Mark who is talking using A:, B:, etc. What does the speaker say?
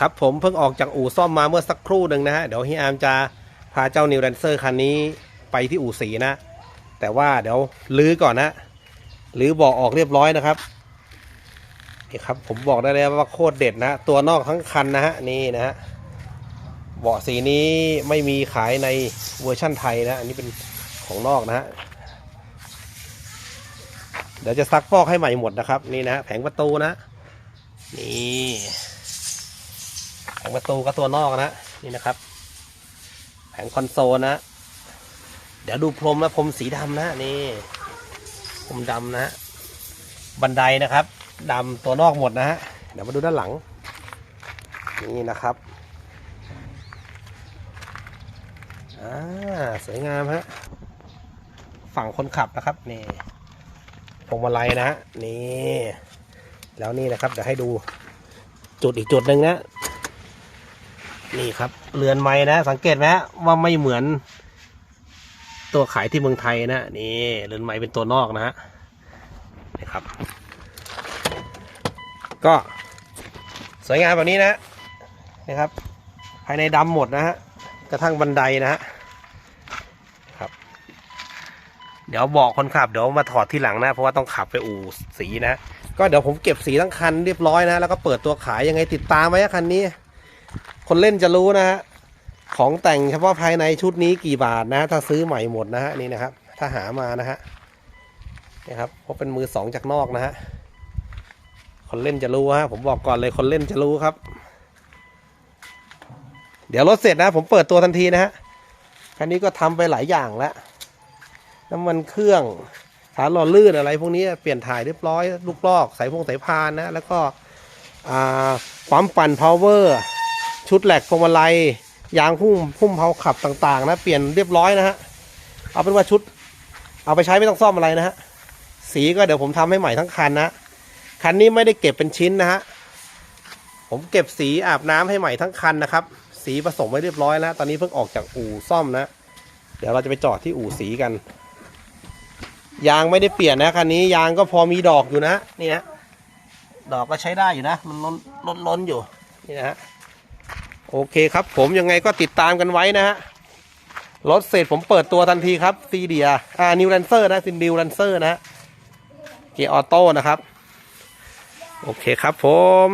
A: ครับผมเพิ่งออกจากอู่ซ่อมมาเมื่อสักครู่หนึ่งนะฮะ เดี๋ยวเฮียอาร์มจะพาเจ้านิวแ a นเซอร์คันนี้ไปที่อู่สีนะ แต่ว่าเดี๋ยวลื้อก่อนนะลื้อบอกออกเรียบร้อยนะครับนี่ครับผมบอกได้เลยว่าโคตรเด็ดนะ ตัวนอกทั้งคันนะฮะนี่นะฮะเบาะสีนี้ไม่มีขายในเวอร์ชั่นไทยนะ อันนี้เป็นของนอกนะฮะเดี๋ยวจะซักฟอกให้ใหม่หมดนะครับ นี่นะแผงประตูนะ นี่ งประตูก็ตัวนอกนะนี่นะครับ แผงคอนโซลนะ เดี๋ยวดูพรมนะพรมสีดำนะนี่พรมดำนะ บันไดนะครับดำตัวนอกหมดนะฮะเดี๋ยวมาดูด้านหลัง นี่นะครับอ่าสวยงามฮะฝั่งคนขับนะครับนี่พวงมาลัยนะฮะนี่ แล้วนี่นะครับเดี๋ยวให้ดูจุดอีกจุดหนึ่งนะ นี่ครับเรือนไม้นะ สังเกตไหมว่าไม่เหมือน ตัวขายที่เมืองไทยนะนี่เรือนไม้เป็นตัวนอกนะฮะนี่ครับ ก็สวยงามแบบนี้นะนะครับ ภายในดำหมดนะฮะกระทั่งบันไดนะฮะครับ เดี๋ยวบอกคนขับเดี๋ยวมาถอดที่หลังนะ เพราะว่าต้องขับไปอู่สีนะ ก็เดี๋ยวผมเก็บสีทั้งคันเรียบร้อยนะ แล้วก็เปิดตัวขายยังไงติดตามไว้คันนี้ คนเล่นจะรู้นะฮะของแต่งเฉพาะภายในชุดนี้กี่บาทนะถ้าซื้อใหม่หมดนะฮะนี่นะครับ ถ้าหามานะฮะนี่ครับเพราะเป็นมือสองจากนอกนะฮะคนเล่นจะรู้ฮะผมบอกก่อนเลยคนเล่นจะรู้ครับ เดี๋ยวรถเสร็จนะ ผมเปิดตัวทันทีนะฮะคันนี้ก็ทำไปหลายอย่างแล้วน้ำมันเครื่องฐานหล่อลื่นอะไร พวกนี้เปลี่ยนถ่ายเรียบร้อย ลูกลอกสายพงสายพานนะ แล้วก็อ่ามปั่นพาวเวอร์ ชุดแหลกพวงมาลัยยางหุ้มหุ้มเผาขับต่างๆ นะเปลี่ยนเรียบร้อยนะฮะเอาเป็นว่าชุด เอาไปใช้ไม่ต้องซ่อมอะไรนะฮะสีก็เดี๋ยวผมทำให้ใหม่ทั้งคันนะคันนี้ไม่ได้เก็บเป็นชิ้นนะฮะผมเก็บสีอาบน้ำให้ใหม่ทั้งคันนะครับ สีผสมไว้เรียบร้อยแล้ว ตอนนี้เพิ่งออกจากอู่ซ่อมนะ เดี๋ยวเราจะไปจอดที่อู่สีกัน ยางไม่ได้เปลี่ยนนะคันนี้ยางก็พอมีดอกอยู่นะนี่ฮะดอกก็ใช้ได้อยู่นะ มันล้นล้นล้นอยู่นี่นะฮะ โอเคครับ ผมยังไงก็ติดตามกันไว้นะฮะรถเสร็จผมเปิดตัวทันทีครับซีเดียอ่านิวแลนเซอร์นะซินดิวแลนเซอร์นะเกียร์ออโต้นะครับ โอเคครับผม